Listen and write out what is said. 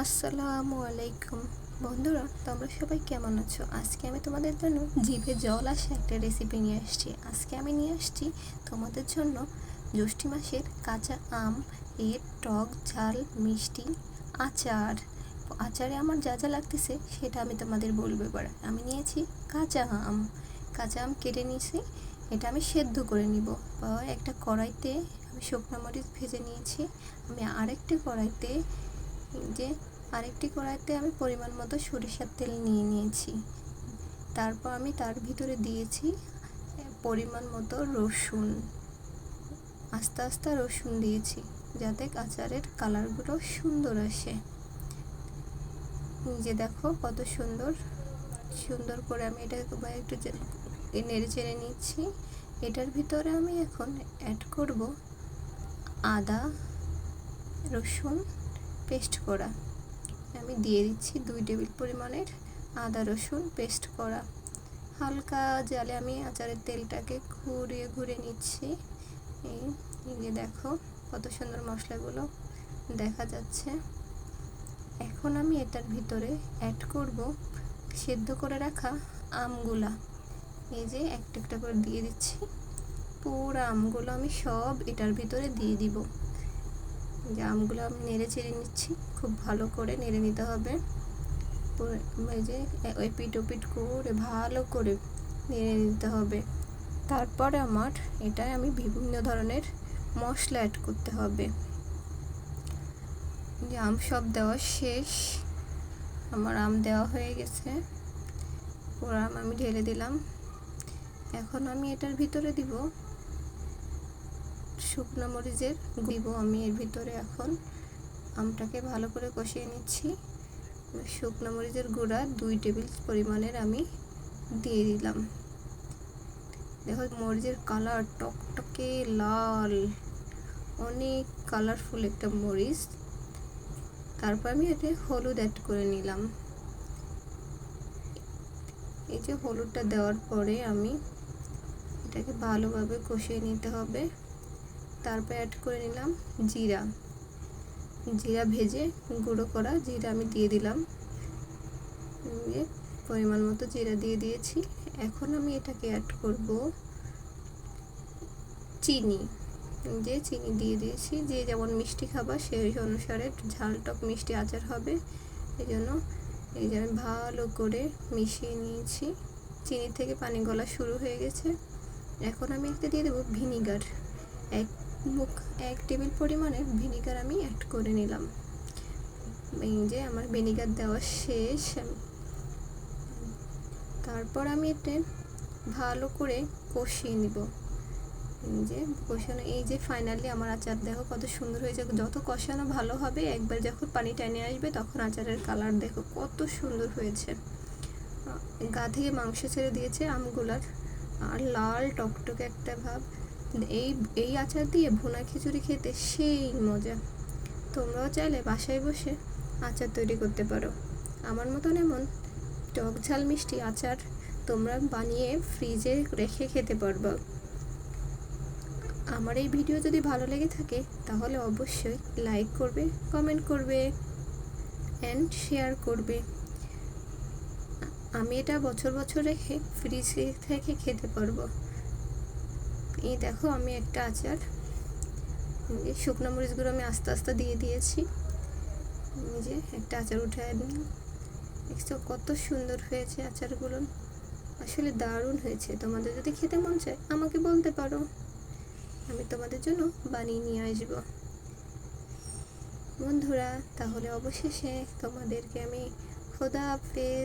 আসসালামু আলাইকুম। বন্ধুরা, তোমরা সবাই কেমন আছো? আজকে আমি তোমাদের জন্য জিভে জল আসা একটা রেসিপি নিয়ে আসছি। আজকে আমি নিয়ে আসছি তোমাদের জন্য জ্যৈষ্ঠী মাসের কাঁচা আম, এর টক, ঝাল, মিষ্টি, আচার। আচারে আমার যা যা লাগতেছে সেটা আমি তোমাদের বলব এবার। আমি নিয়েছি কাঁচা আম। কাঁচা আম কেটে নিয়েছি, এটা আমি সেদ্ধ করে নিব। একটা কড়াইতে আমি শুকনো মরিচ ভেজে নিয়েছি। আমি আরেকটি কড়াইতে যে আরেকটি কড়াইতে আমি পরিমাণ মতো সরিষার তেল নিয়ে নিয়েছি। তারপর আমি তার ভিতরে দিয়েছি পরিমাণ মতো রসুন। আস্তে আস্তে রসুন দিয়েছি যাতে আচারের কালারগুলো সুন্দর আসে। যে দেখো কত সুন্দর। সুন্দর করে আমি এটা একটু নেড়ে চেড়ে নিচ্ছি। এটার ভিতরে আমি এখন অ্যাড করব আদা, রসুন পেস্ট করা। আমি দিয়ে দিচ্ছি দুই টেবিল পরিমাণের আদা রসুন পেস্ট করা। হালকা জালে আমি আচারের তেলটাকে ঘুরিয়ে ঘুরে নিচ্ছি। এই যে দেখো কত সুন্দর মশলাগুলো দেখা যাচ্ছে। এখন আমি এটার ভিতরে অ্যাড করব সেদ্ধ করে রাখা আমগুলা। এই যে একটা একটা করে দিয়ে দিচ্ছি। পুরো আমগুলো আমি সব এটার ভিতরে দিয়ে দিব। যে আমগুলো আমি নেড়ে চেড়ে নিচ্ছি। খুব ভালো করে নেড়ে নিতে হবে। যে এপিট ওপিট করে ভালো করে নেড়ে নিতে হবে। তারপরে আমার এটায় আমি বিভিন্ন ধরনের মশলা অ্যাড করতে হবে। যে আম সব দেওয়া শেষ। আমার আম দেওয়া হয়ে গেছে। ওর আম আমি ঢেলে দিলাম। এখন আমি এটার ভিতরে দিব শুকনো মরিচের দিব আমি এর ভিতরে এখন। আমটাকে ভালো করে কষিয়ে নিচ্ছি। শুকনো মরিচের গুঁড়া দুই টেবিল পরিমাণের আমি দিয়ে দিলাম। দেখো, মরিচের কালার টকটকে লাল। অনেক কালারফুল একটা মরিচ। তারপর আমি এতে হলুদ অ্যাড করে নিলাম। এই যে হলুদটা দেওয়ার পরে আমি এটাকে ভালোভাবে কষিয়ে নিতে হবে। তারপর অ্যাড করে নিলাম জিরা। জিরা ভেজে গুঁড়ো করা জিরা আমি দিয়ে দিলাম। দিয়ে পরিমাণ মতো জিরা দিয়ে দিয়েছি। এখন আমি এটাকে অ্যাড করব চিনি। যে চিনি দিয়ে দিয়েছি, যে যেমন মিষ্টি খাবার সেই অনুসারে ঝাল টক মিষ্টি আচার হবে। এই জন্য এই যে আমি ভালো করে মিশিয়ে নিয়েছি। চিনি থেকে পানি গলা শুরু হয়ে গেছে। এখন আমি একটা দিয়ে দেবো ভিনিগার। এক মুখ এক টেবিল পরিমাণে ভিনিগার আমি অ্যাড করে নিলাম। এই যে আমার ভিনিগার দেওয়া শেষ। তারপর আমি এটা ভালো করে কষিয়ে নিব। যে কষানো, এই যে ফাইনালি আমার আচার দেখো কত সুন্দর হয়েছে। যত কষানো ভালো হবে, একবার যখন পানি টানে আসবে তখন আচারের কালার দেখো কত সুন্দর হয়েছে। গা থেকে মাংস ছেড়ে দিয়েছে আমগুলার। আর লাল টকটকে একটা ভাব। এই এই আচার দিয়ে ভুনা খিচুড়ি খেতে সেই মজা। তোমরাও চাইলে বাসায় বসে আচার তৈরি করতে পারো। আমার মতন এমন টক ঝাল মিষ্টি আচার তোমরা বানিয়ে ফ্রিজে রেখে খেতে পারবা। আমার এই ভিডিও যদি ভালো লেগে থাকে, তাহলে অবশ্যই লাইক করবে, কমেন্ট করবে অ্যান্ড শেয়ার করবে। আমি এটা বছর বছর রেখে ফ্রিজে থেকে খেতে পারব। এই দেখো আমি একটা আচার। এই শুকনো মরিচগুলো আমি আস্তে আস্তে দিয়ে দিয়েছি। যে একটা আচার উঠে দিলাম। দেখছ কত সুন্দর হয়েছে আচারগুলো। আসলে দারুণ হয়েছে। তোমাদের যদি খেতে মন চায়, আমাকে বলতে পারো। আমি তোমাদের জন্য বানিয়ে নিয়ে আসব। বন্ধুরা, তাহলে অবশেষে তোমাদেরকে আমি খোদা হাফেজ।